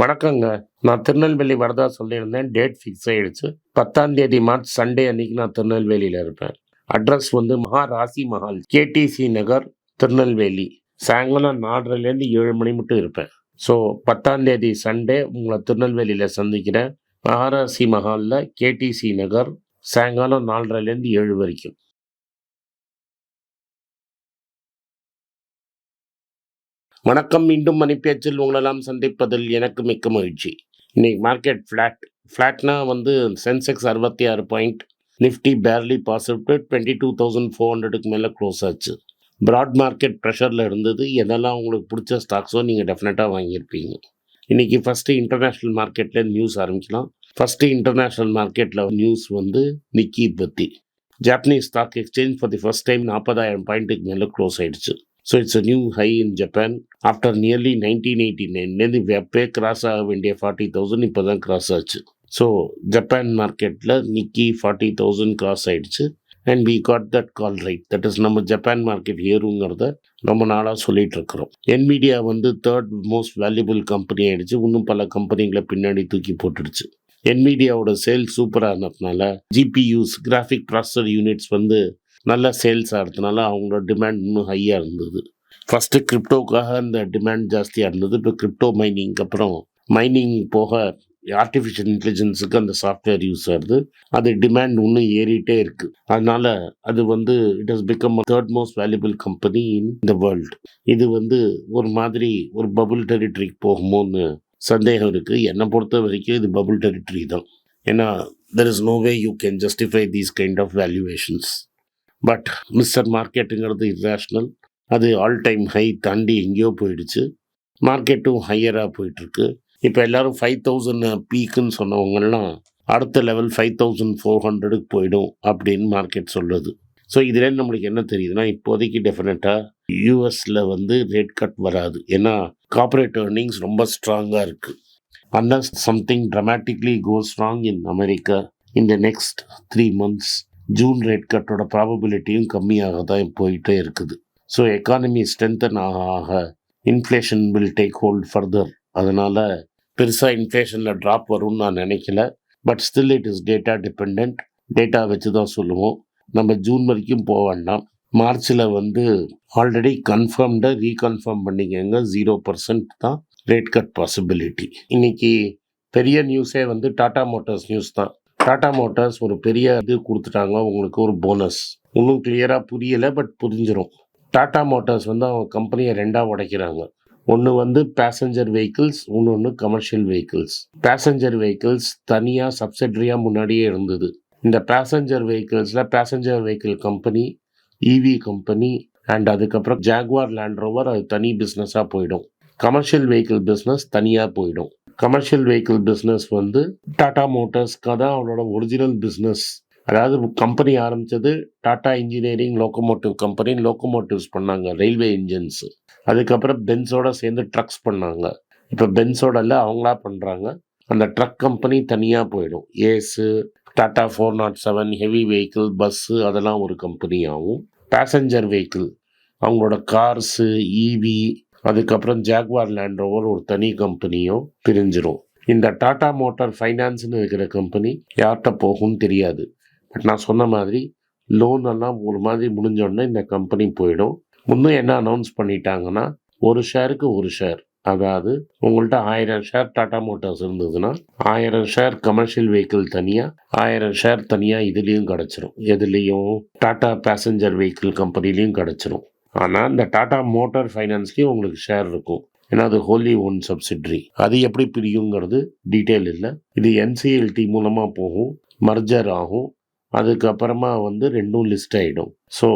வணக்கங்க. நான் திருநெல்வேலி வரதா சொல்லியிருந்தேன். டேட் ஃபிக்ஸ் ஆகிடுச்சு பத்தாம் தேதி மார்ச் சண்டே அன்னைக்கு நான் திருநெல்வேலியில் இருப்பேன். அட்ரஸ் வந்து மகாராசி மஹால் கேடிசி நகர் திருநெல்வேலி. சாயங்காலம் நாலரைலேருந்து ஏழு மணி மட்டும் இருப்பேன். ஸோ பத்தாம் தேதி சண்டே உங்களை திருநெல்வேலியில் சந்திக்கிறேன். மகாராசி மஹாலில் கேடிசி நகர் சாயங்காலம் நாலரைலேருந்து ஏழு வரைக்கும். வணக்கம் மீண்டும் மணிப்பேச்சில் உங்களெல்லாம் சந்திப்பதில் எனக்கு மிக்க மகிழ்ச்சி. இன்னைக்கு மார்க்கெட் ஃப்ளாட் ஃப்ளாட்னா வந்து சென்செக்ஸ் அறுபத்தி ஆறு point Nifty barely positive twenty two thousand four ஹண்ட்ரடுக்கு மேலே க்ளோஸ் ஆச்சு. ப்ராட் மார்க்கெட் ப்ரெஷரில் இருந்தது. எதெல்லாம் உங்களுக்கு பிடிச்ச ஸ்டாக்ஸோ நீங்கள் டெஃபினட்டாக வாங்கியிருப்பீங்க. இன்றைக்கி ஃபஸ்ட்டு இன்டர்நேஷ்னல் மார்க்கெட்டில் நியூஸ் ஆரம்பிக்கலாம். ஃபஸ்ட்டு இன்டர்நேஷ்னல் மார்க்கெட்டில் நியூஸ் வந்து நிக்கி பற்றி Japanese stock exchange for the first time நாற்பதாயிரம் பாயிண்ட்டுக்கு மேலே க்ளோஸ் ஆகிடுச்சு so it's a new high in Japan after nearly nineteen eighty நைன்லேருந்து வெப்பே கிராஸ் ஆக வேண்டிய ஃபார்ட்டி தௌசண்ட் இப்போ தான் கிராஸ் ஆச்சு. ஸோ ஜப்பான் மார்க்கெட்டில் நிக்கி ஃபார்ட்டி தௌசண்ட் கிராஸ் ஆகிடுச்சு and we got that call right that is நம்ம ஜப்பான் மார்க்கெட் ஏறுங்கிறத ரொம்ப நாளாக சொல்லிட்டு இருக்கிறோம். என்மீடியா வந்து தேர்ட் மோஸ்ட் வேல்யூபிள் கம்பெனி ஆகிடுச்சு இன்னும் பல கம்பெனிகளை பின்னாடி தூக்கி போட்டுடுச்சு. என்மீடியாவோட சேல் சூப்பராக இருந்ததுனால ஜிபியூஸ் கிராஃபிக் ப்ராசஸர் யூனிட்ஸ் வந்து நல்ல சேல்ஸ் ஆகிறதுனால அவங்களோட டிமாண்ட் இன்னும் ஹையாக இருந்தது. ஃபஸ்ட்டு கிரிப்டோக்காக அந்த டிமாண்ட் ஜாஸ்தியாக இருந்தது. இப்போ கிரிப்டோ மைனிங்க்கு அப்புறம் மைனிங் போக ஆர்டிஃபிஷியல் இன்டெலிஜென்ஸுக்கு அந்த சாஃப்ட்வேர் யூஸ் ஆகுது. அது டிமாண்ட் இன்னும் ஏறிட்டே இருக்குது அதனால் அது வந்து it has become third most valuable company in the world இது வந்து ஒரு மாதிரி ஒரு பபுள் டெரிட்டரிக்கு போகுமோன்னு சந்தேகம் இருக்குது என்னை பொறுத்த வரைக்கும் இது பபுள் டெரிட்டரி தான். ஏன்னா there is no way you can justify these kind of valuations but Mr மார்க்கெட்டுங்கிறது irrational அது ஆல் டைம் ஹை தாண்டி எங்கேயோ போயிடுச்சு. மார்க்கெட்டும் ஹையராக போயிட்டுருக்கு. இப்போ எல்லாரும் ஃபைவ் தௌசண்ட் பீக்குன்னு சொன்னவங்கெல்லாம் அடுத்த லெவல் ஃபைவ் தௌசண்ட் ஃபோர் ஹண்ட்ரடுக்கு போயிடும் அப்படின்னு மார்க்கெட் சொல்லுது. ஸோ இதில் நம்மளுக்கு என்ன தெரியுதுன்னா இப்போதைக்கு டெஃபினட்டாக யூஎஸில் வந்து ரேட் கட் வராது. ஏன்னா கார்பரேட் ஏர்னிங்ஸ் ரொம்ப ஸ்ட்ராங்காக இருக்குது unless something dramatically goes strong in America in the next three months June rate கட்டோட ப்ராபபிலிட்டியும் கம்மியாக தான் போயிட்டே இருக்குது. ஸோ எக்கானமி ஸ்ட்ரென்தன் ஆக ஆக inflation will take hold further அதனால் பெருசாக இன்ஃப்ளேஷனில் ட்ராப் வரும்னு நான் நினைக்கல. But still it is data depend data வச்சு தான் சொல்லுவோம். நம்ம ஜூன் வரைக்கும் போக வேண்டாம். மார்ச்சில் வந்து ஆல்ரெடி கன்ஃபார்ம்டாக ரீகன்ஃபார்ம் பண்ணிக்கங்க. ஜீரோ பர்சன்ட் தான் ரேட் கட் பாசிபிலிட்டி இன்னைக்கு பெரிய நியூஸே வந்து டாடா மோட்டார்ஸ் நியூஸ் தான். டாடா மோட்டார்ஸ் ஒரு பெரிய இது கொடுத்துட்டாங்க. உங்களுக்கு ஒரு போனஸ் இன்னும் கிளியராக புரியலை பட் புரிஞ்சிடும் டாடா மோட்டார்ஸ் வந்து அவங்க கம்பெனியை ரெண்டாக உடைக்கிறாங்க. ஒன்று வந்து பேசஞ்சர் வெஹிக்கிள்ஸ் இன்னொன்று கமர்ஷியல் வெஹிக்கிள்ஸ் பேசஞ்சர் வெஹிக்கிள்ஸ் தனியாக சப்சிடரியாக முன்னாடியே இருந்தது. இந்த passenger வெஹிக்கிள்ஸில் passenger vehicle company EV company and அதுக்கப்புறம் ஜாகுவார் லேண்ட் ரோவர் அது தனி பிஸ்னஸாக போயிடும். கமர்ஷியல் வெஹிக்கிள் பிஸ்னஸ் தனியாக போயிடும். கமர்ஷியல் வெஹிக்கிள் பிஸ்னஸ் வந்து டாடா மோட்டர்ஸ்க்கு தான் அவனோட ஒரிஜினல் பிஸ்னஸ் அதாவது கம்பெனி ஆரம்பித்தது Tata engineering locomotive company locomotives பண்ணாங்க ரயில்வே இன்ஜின்ஸ் அதுக்கப்புறம் பென்ஸோட சேர்ந்து ட்ரக்ஸ் பண்ணாங்க. இப்போ பென்ஸோட இல்லை அவங்களா பண்ணுறாங்க அந்த ட்ரக் கம்பெனி தனியாக போயிடும். Ace Tata four not seven heavy vehicle bus அதெல்லாம் ஒரு கம்பெனி ஆகும். பேசஞ்சர் வெஹிக்கிள் அவங்களோட கார்ஸு ஈவி அதுக்கப்புறம் ஜாக்வார் லேண்ட் ரோவர் ஒரு தனி கம்பெனியும் பிரிஞ்சிரும். இந்த டாடா மோட்டார் ஃபைனான்ஸ்னு இருக்கிற கம்பெனி யார்கிட்ட போகும்னு தெரியாது. பட் நான் சொன்ன மாதிரி லோன் எல்லாம் ஒரு மாதிரி முடிஞ்சோடனே இந்த கம்பெனி போயிடும். முன்னும் என்ன அனௌன்ஸ் பண்ணிட்டாங்கன்னா ஒரு ஷேருக்கு ஒரு ஷேர் அதாவது உங்கள்கிட்ட ஆயிரம் ஷேர் டாடா மோட்டார்ஸ் இருந்ததுன்னா ஆயிரம் ஷேர் கமர்ஷியல் வெஹிக்கிள் தனியாக ஆயிரம் ஷேர் தனியாக இதுலேயும் கிடச்சிரும். எதுலேயும்? டாடா பேசஞ்சர் வெஹிக்கிள் கம்பெனிலையும் கிடச்சிரும். ஆனால் இந்த டாடா மோட்டார் ஃபைனான்ஸ்லேயும் உங்களுக்கு ஷேர் இருக்கும். ஏன்னா அது ஹோலி ஒன் சப்சிட்ரி அது எப்படி பிரியுங்கிறது டீட்டெயில் இல்லை. இது என்சிஎல்டி மூலமாக போகும் மர்ஜர் ஆகும். அதுக்கப்புறமா வந்து ரெண்டும் லிஸ்ட் ஆகிடும் ஸோ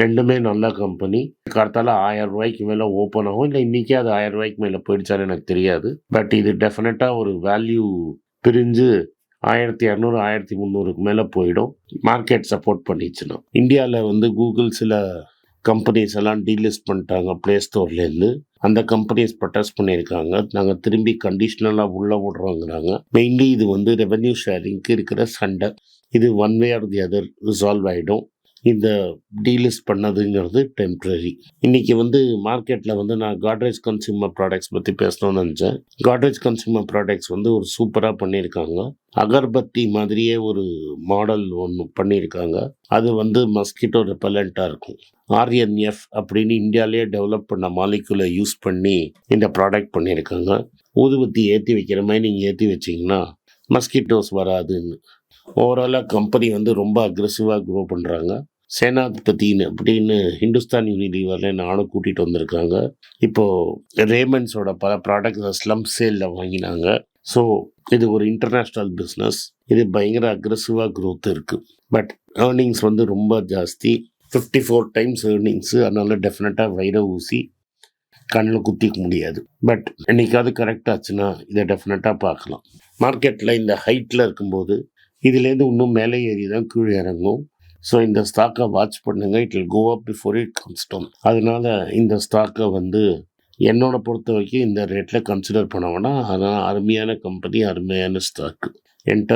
ரெண்டுமே நல்ல கம்பெனி கார்த்தால ஆயிரம் ரூபாய்க்கு மேலே ஓப்பன் ஆகும். இல்லை இன்றைக்கே அது ஆயிரம் ரூபாய்க்கு மேலே போயிடுச்சான்னு எனக்கு தெரியாது. பட் இது டெஃபினட்டாக ஒரு வேல்யூ பிரிஞ்சு ஆயிரத்தி இரநூறு ஆயிரத்தி முந்நூறுக்கு மேலே போயிடும். மார்க்கெட் சப்போர்ட் பண்ணிச்சுன்னா. இந்தியாவில் வந்து கூகுள் சில கம்பெனிஸ் எல்லாம் டீலிஸ்ட் பண்ணிட்டாங்க ப்ளே ஸ்டோர்லேருந்து அந்த கம்பெனிஸ் ப்ரொட்டஸ்ட் பண்ணியிருக்காங்க. நாங்கள் திரும்பி கண்டிஷ்னலாக உள்ளே விடுறோங்கிறாங்க. மெயின்லி இது வந்து ரெவென்யூ ஷேரிங்க்கு இருக்கிற சண்டை. இது one way or the other resolve ஆகிடும் இந்த டீலிஸ்ட் பண்ணதுங்கிறது டெம்ப்ரரி இன்றைக்கி வந்து மார்க்கெட்டில் வந்து நான் காட்ரேஜ் கன்சியூமர் ப்ராடக்ட்ஸ் பற்றி பேசணும்னு நினச்சேன். காட்ரேஜ் கன்சியூமர் ப்ராடக்ட்ஸ் வந்து ஒரு சூப்பராக பண்ணியிருக்காங்க. அகர்பத்தி மாதிரியே ஒரு மாடல் ஒன்று பண்ணியிருக்காங்க. அது வந்து மஸ்கிட்டோ ரெப்பலண்ட்டாக இருக்கும். ஆர்என்எஃப் அப்படின்னு இந்தியாவிலேயே டெவலப் பண்ண மாலிகுலை யூஸ் பண்ணி இந்த ப்ராடக்ட் பண்ணியிருக்காங்க. ஊதுபத்தி ஏற்றி வைக்கிற மாதிரி நீங்கள் ஏற்றி வச்சிங்கன்னா மஸ்கிட்டோஸ் வராதுன்னு. ஓவராலாக கம்பெனி வந்து ரொம்ப அக்ரெசிவாக க்ரோ பண்ணுறாங்க சேனாதிபதினு அப்படின்னு ஹிந்துஸ்தான் யூனிலீவரில் நானும் கூட்டிகிட்டு வந்திருக்காங்க. இப்போது ரேமண்ட்ஸோட பல ப்ராடக்ட் ஸ்லம் சேலில் வாங்கினாங்க. ஸோ இது ஒரு இன்டர்நேஷ்னல் பிஸ்னஸ் இது பயங்கர அக்ரெசிவாக க்ரோத் இருக்குது பட் ஏர்னிங்ஸ் வந்து ரொம்ப ஜாஸ்தி. ஃபிஃப்டி ஃபோர் டைம்ஸ் ஏர்னிங்ஸு அதனால் டெஃபினட்டாக வைர ஊசி கண்ணில் குத்திக்க முடியாது. பட் என்னைக்காவது கரெக்ட் ஆச்சுன்னா இதை டெஃபினட்டாக பார்க்கலாம். மார்க்கெட்டில் இந்த ஹைட்டில் இருக்கும்போது இதுலேருந்து இன்னும் மேலே ஏறி தான் கீழே இறங்கும். ஸோ இந்த ஸ்டாக்கை வாட்ச் பண்ணுங்க. It will go up before it comes down அதனால் இந்த ஸ்டாக்கை வந்து என்னோட பொறுத்த வரைக்கும் இந்த ரேட்டில் கன்சிடர் பண்ணோன்னா அதான் அருமையான கம்பெனி அருமையான ஸ்டாக்கு என்கிட்ட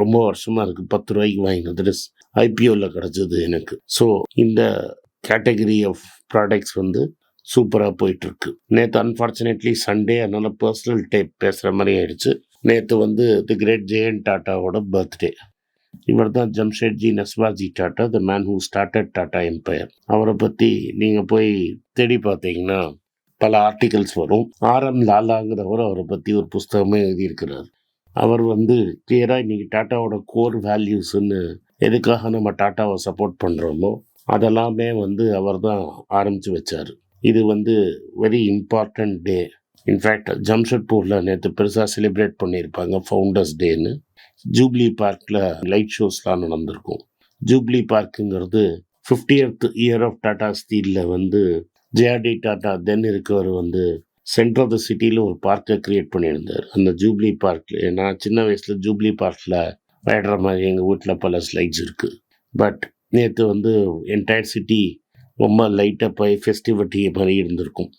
ரொம்ப வருஷமாக இருக்குது பத்து ரூபாய்க்கு வாங்கினது. ஐபிஓவில் கிடச்சிது எனக்கு. ஸோ இந்த கேட்டகரி ஆஃப் ப்ராடக்ட்ஸ் வந்து சூப்பராக போயிட்டுருக்கு. நேற்று அன்ஃபார்ச்சுனேட்லி சண்டே அதனால் பர்சனல் டைப் பேசுகிற மாதிரி ஆயிடுச்சு. நேற்று வந்து தி கிரேட் ஜெயன் டாட்டாவோட பர்த்டே இவர் தான் Jamsetji நஸ்வாஜி Tata the man who started Tata empire அவரை பற்றி நீங்கள் போய் தேடி பார்த்தீங்கன்னா பல ஆர்டிகல்ஸ் வரும். ஆர்எம் லாலாங்கிறவர் அவரை பற்றி ஒரு புஸ்தகமே எழுதியிருக்கிறார். அவர் வந்து கிளியராக இன்றைக்கி டாட்டாவோட கோர் வேல்யூஸ்ன்னு எதுக்காக நம்ம டாட்டாவை சப்போர்ட் பண்ணுறோமோ அதெல்லாமே வந்து அவர் தான் ஆரம்பித்து வச்சார். இது வந்து very important day in fact ஜம்ஷெட்பூரில் நேற்று பெருசாக செலிப்ரேட் பண்ணியிருப்பாங்க ஃபவுண்டர்ஸ் டேன்னு ஜூப்ளி பார்க்கில் லைட் ஷோஸ்லாம் நடந்திருக்கும். ஜூப்ளி பார்க்குங்கிறது ஃபிஃப்டியத் இயர் ஆஃப் டாடா ஸ்டீலில் வந்து ஜேஆர்டி டாட்டா தென் இருக்கவர் வந்து சென்டர் ஆஃப் த சிட்டியில் ஒரு பார்க்கை க்ரியேட் பண்ணியிருந்தார். அந்த ஜூப்ளி பார்க்கில் நான் சின்ன வயசில் ஜூப்ளி பார்க்கில் விளையாடுற மாதிரி எங்கள் வீட்டில் பல ஸ்லைட்ஸ் இருக்குது பட் நேற்று வந்து என்டையர் சிட்டி ரொம்ப லைட்டாக போய் ஃபெஸ்டிவிட்டி மாதிரி இருந்திருக்கும்.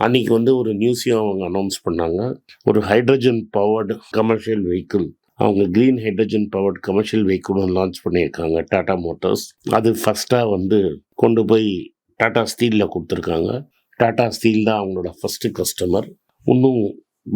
அன்றைக்கி வந்து ஒரு நியூஸையும் அவங்க அனௌன்ஸ் பண்ணாங்க. ஒரு ஹைட்ரஜன் பவர்டு கமர்ஷியல் வெஹிக்கிள் அவங்க க்ரீன் ஹைட்ரஜன் பவர்ட் கமர்ஷியல் வெஹிக்கிள்னு லான்ச் பண்ணியிருக்காங்க டாடா மோட்டார்ஸ் அது ஃபஸ்ட்டாக வந்து கொண்டு போய் டாடா ஸ்டீலில் கொடுத்துருக்காங்க. டாடா ஸ்டீல் தான் அவங்களோட ஃபஸ்ட்டு கஸ்டமர் இன்னும்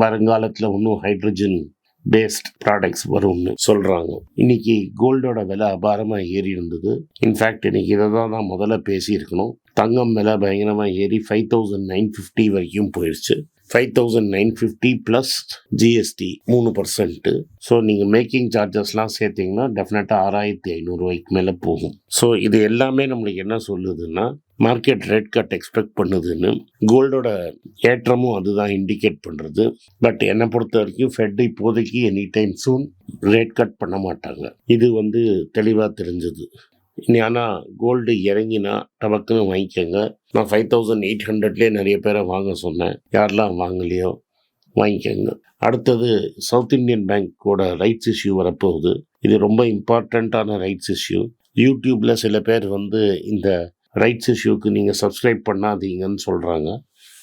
வருங்காலத்தில் இன்னும் ஹைட்ரஜன் பேஸ்ட் ப்ராடக்ட்ஸ் வரும்னு சொல்கிறாங்க இன்னைக்கு கோல்டோட விலை அபாரமாக ஏறி இருந்தது. இன்ஃபேக்ட் இன்னைக்கு இதை தான் நான் முதல்ல பேசியிருக்கணும். தங்கம் விலை பயங்கரமாக ஏறி ஃபைவ் தௌசண்ட் நைன் ஃபிஃப்டி வரைக்கும் போயிடுச்சு five thousand nine fifty plus GST மூணு பர்சன்ட்டு ஸோ நீங்கள் மேக்கிங் சார்ஜஸ்லாம் சேர்த்திங்கன்னா டெஃபினட்டாக ஆறாயிரத்தி ஐநூறுரூவாய்க்கு மேலே போகும். ஸோ இது எல்லாமே நம்மளுக்கு என்ன சொல்லுதுன்னா மார்க்கெட் ரேட் கட் எக்ஸ்பெக்ட் பண்ணுதுன்னு கோல்டோட ஏற்றமும் அதுதான் இண்டிகேட் பண்ணுறது பட் என்னை பொறுத்த வரைக்கும் ஃபெட் இப்போதைக்கு any time soon rate cut பண்ண மாட்டாங்க. இது வந்து தெளிவாக தெரிஞ்சது. இனி ஆனால் கோல்டு இறங்கினா டபக்குன்னு வாங்கிக்கோங்க. நான் ஃபைவ் தௌசண்ட் எயிட் ஹண்ட்ரட்லேயே நிறைய பேரை வாங்க சொன்னேன். யாரெல்லாம் வாங்கலையோ வாங்கிக்கோங்க. அடுத்தது சவுத் இந்தியன் பேங்க்கோட ரைட்ஸ் இஷ்யூ வரப்போகுது. இது ரொம்ப இம்பார்ட்டண்ட்டான ரைட்ஸ் இஷ்யூ யூடியூப்பில் சில பேர் வந்து இந்த ரைட்ஸ் இஷ்யூக்கு நீங்கள் சப்ஸ்கிரைப் பண்ணாதீங்கன்னு சொல்கிறாங்க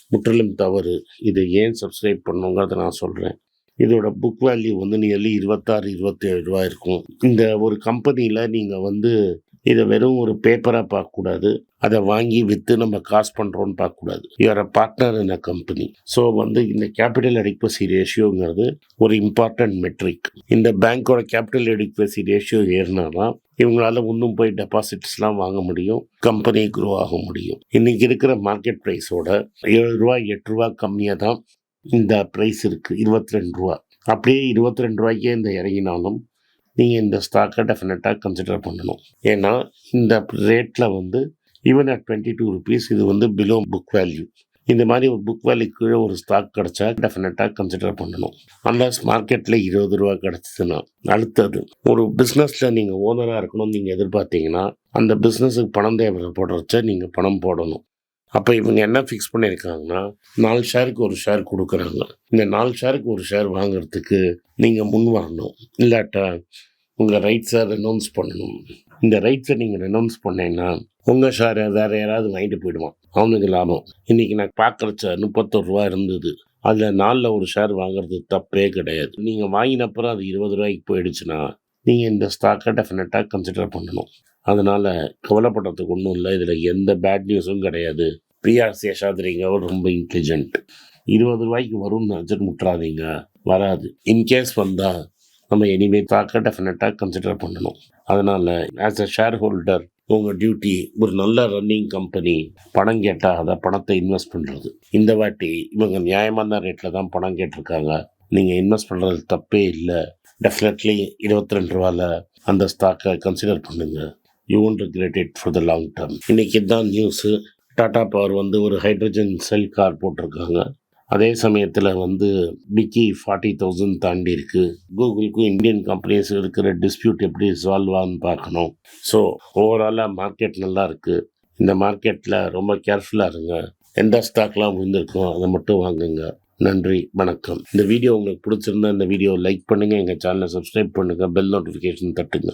முற்றிலும் தவறு. இது ஏன் சப்ஸ்கிரைப் பண்ணுங்கிறத நான் சொல்கிறேன் இதோட புக் வேல்யூ வந்து நியர்லி இருபத்தாறு இருபத்தேழு ரூபா இருக்கும். இந்த ஒரு கம்பெனியில் நீங்கள் வந்து இதை வெறும் ஒரு பேப்பராக பார்க்கக்கூடாது. அதை வாங்கி விற்று நம்ம காசு பண்ணுறோன்னு பார்க்கக்கூடாது. You're a partner in a company so வந்து இந்த கேபிட்டல் அடிக்வசி ரேஷியோங்கிறது ஒரு இம்பார்ட்டன்ட் மெட்ரிக் இந்த பேங்க்கோட கேபிட்டல் அடிக்வசி ரேஷியோ ஏறினாதான் இவங்களால இன்னும் போய் டெபாசிட்ஸ்லாம் வாங்க முடியும். கம்பெனி க்ரோ ஆக முடியும். இன்றைக்கி இருக்கிற மார்க்கெட் ப்ரைஸோட ஏழு ரூபா எட்டு ரூபா கம்மியாக தான் இந்த ப்ரைஸ் இருக்குது இருபத்தி ரெண்டு ரூபா அப்படியே இருபத்தி ரெண்டு ரூபாய்க்கே இந்த இறங்கினாலும் நீங்கள் இந்த ஸ்டாக்கை டெஃபினட்டாக கன்சிடர் பண்ணணும். ஏன்னா இந்த ரேட்டில் வந்து even at twenty two rupees இது வந்து பிலோ புக் வேல்யூ இந்த மாதிரி ஒரு புக் வேல்யூ கீழே ஒரு ஸ்டாக் கிடச்சா டெஃபினட்டாக கன்சிடர் பண்ணணும். அன்லஸ் மார்க்கெட்டில் இருபது ரூபா கிடச்சிதுன்னா அடுத்தது ஒரு பிஸ்னஸில் நீங்கள் ஓனராக இருக்கணும்னு நீங்கள் எதிர்பார்த்தீங்கன்னா அந்த பிஸ்னஸுக்கு பணம் தேவைப்படுறச்ச நீங்கள் பணம் போடணும். அப்போ இவங்க என்ன ஃபிக்ஸ் பண்ணியிருக்காங்கன்னா நாலு ஷேருக்கு ஒரு ஷேர் கொடுக்குறாங்க. இந்த நாலு ஷேருக்கு ஒரு ஷேர் வாங்குறதுக்கு நீங்கள் முன் வரணும். இல்லாட்டா உங்கள் ரைட்ஸை ரெனௌன்ஸ் பண்ணணும். இந்த ரைட்ஸை நீங்கள் ரெனௌன்ஸ் பண்ணீங்கன்னா உங்கள் ஷேரை வேறு யாராவது வாங்கிட்டு போயிடுவான். அவனுக்கு லாபம். இன்றைக்கி நான் பார்க்குறச்ச முப்பத்தொரு ரூபா இருந்தது. அதில் நாளில் ஒரு ஷேர் வாங்குறது தப்பே கிடையாது. நீங்கள் வாங்கினப்புறம் அது இருபது ரூபாய்க்கு போயிடுச்சுன்னா நீங்கள் இந்த ஸ்டாக்கை டெஃபினட்டாக கன்சிடர் பண்ணணும். அதனால் கவலைப்படுறதுக்கு ஒன்றும் இல்லை. இதில் எந்த பேட் நியூஸும் கிடையாது. பிரியா சேஷாதிரிங்க அவர் ரொம்ப இன்டெலிஜென்ட் இருபது ரூபாய்க்கு வரும்னு நினச்சிட்டு முட்டுறாதீங்க. வராது. இன்கேஸ் வந்தால் நம்ம எனிவே பார்க்க டெஃபினட்டாக கன்சிடர் பண்ணணும். அதனால் ஆஸ் அ ஷேர் ஹோல்டர் உங்கள் டியூட்டி ஒரு நல்ல ரன்னிங் கம்பெனி பணம் கேட்டால் அதை பணத்தை இன்வெஸ்ட் பண்ணுறது இந்த வாட்டி இவங்க நியாயமான ரேட்டில் தான் பணம் கேட்டிருக்காங்க. நீங்கள் இன்வெஸ்ட் பண்ணுறது தப்பே இல்லை. டெஃபினெட்லி இருபத்தி ரெண்டு ரூபாவில் அந்த ஸ்டாக்கை கன்சிடர் பண்ணுங்கள் you won't regret it for the long term இன்றைக்கி தான் நியூஸு டாடா பவர் வந்து ஒரு ஹைட்ரஜன் செல் கார் போட்டிருக்காங்க. அதே சமயத்தில் வந்து பிக்கி ஃபார்ட்டி தௌசண்ட் தாண்டி இருக்குது கூகுளுக்கும் இந்தியன் கம்பெனிஸ் இருக்கிற டிஸ்பியூட் எப்படி சால்வ் ஆகுன்னு பார்க்கணும். ஸோ ஓவராலாக மார்க்கெட் நல்லா இருக்குது இந்த மார்க்கெட்டில் ரொம்ப கேர்ஃபுல்லாக இருங்க. எந்த ஸ்டாக்லாம் விழுந்திருக்கோ அதை மட்டும் வாங்குங்க. நன்றி வணக்கம். இந்த வீடியோ உங்களுக்கு பிடிச்சிருந்தா இந்த வீடியோ லைக் பண்ணுங்கள் எங்கள் சேனலை சப்ஸ்கிரைப் பண்ணுங்கள் பெல் நோட்டிஃபிகேஷன் தட்டுங்க.